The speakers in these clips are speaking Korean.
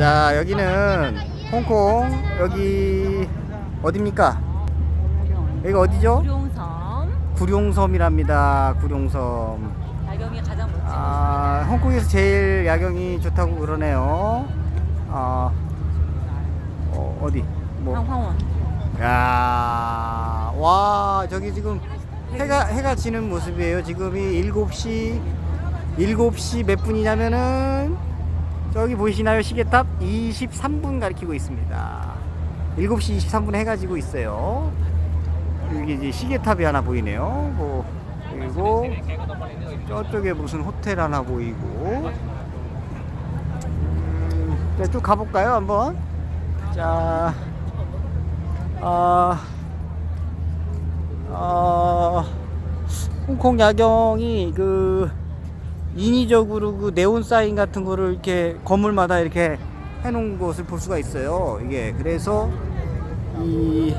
자 여기는 홍콩 여기 어딥니까? 여기가 어디죠? 구룡섬 구룡섬이랍니다. 구룡섬. 야경이 가장 멋진 아 홍콩에서 제일 야경이 좋다고 그러네요. 아 어, 어디? 뭐? 황황원 야, 와, 저기 지금 해가 해가 지는 모습이에요. 지금이 7시 7시 몇 분이냐면은 저기 보이시나요? 시계탑 23분 가리키고 있습니다. 7시 23분에 해가 지고 있어요. 여기 이제 시계탑이 하나 보이네요. 뭐 그리고 저쪽에 무슨 호텔 하나 보이고. 음, 자, 쭉 가볼까요, 한번? 자, 아, 아, 홍콩 야경이 그 인위적으로 그 네온 사인 같은 거를 이렇게 건물마다 이렇게 해놓은 것을 볼 수가 있어요. 이게 그래서 이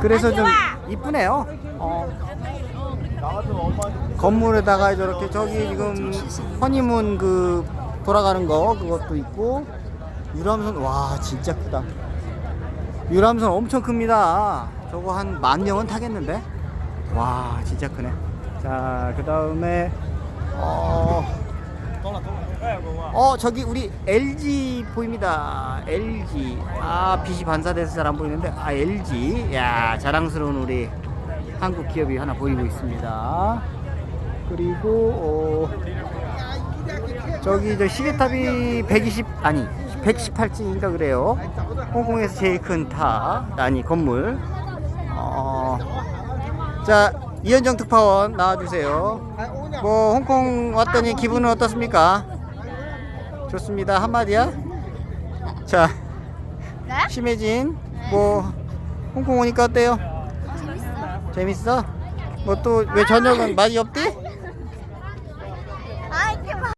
그래서 좀 이쁘네요. 어. 건물에다가 저렇게 저기 지금 허니문 그 돌아가는 거 그것도 있고 유람선 와 진짜 크다. 유람선 엄청 큽니다. 저거 한 만 명은 타겠는데? 와 진짜 크네. 자 그 다음에 어, 어 저기 우리 LG 보입니다. LG 아 빛이 반사돼서 잘 안 보이는데 아 LG 야 자랑스러운 우리 한국 기업이 하나 보이고 있습니다. 그리고 어, 저기 저 시계탑이 120 아니 118층인가 그래요. 홍콩에서 제일 큰탑 아니 건물. 어, 자 이현정 특파원 나와주세요. 뭐 홍콩 왔더니 기분은 어떻습니까? 좋습니다 한마디야. 자 심혜진 뭐 홍콩 오니까 어때요? 재밌어? 뭐 또 왜 저녁은 많이 없대?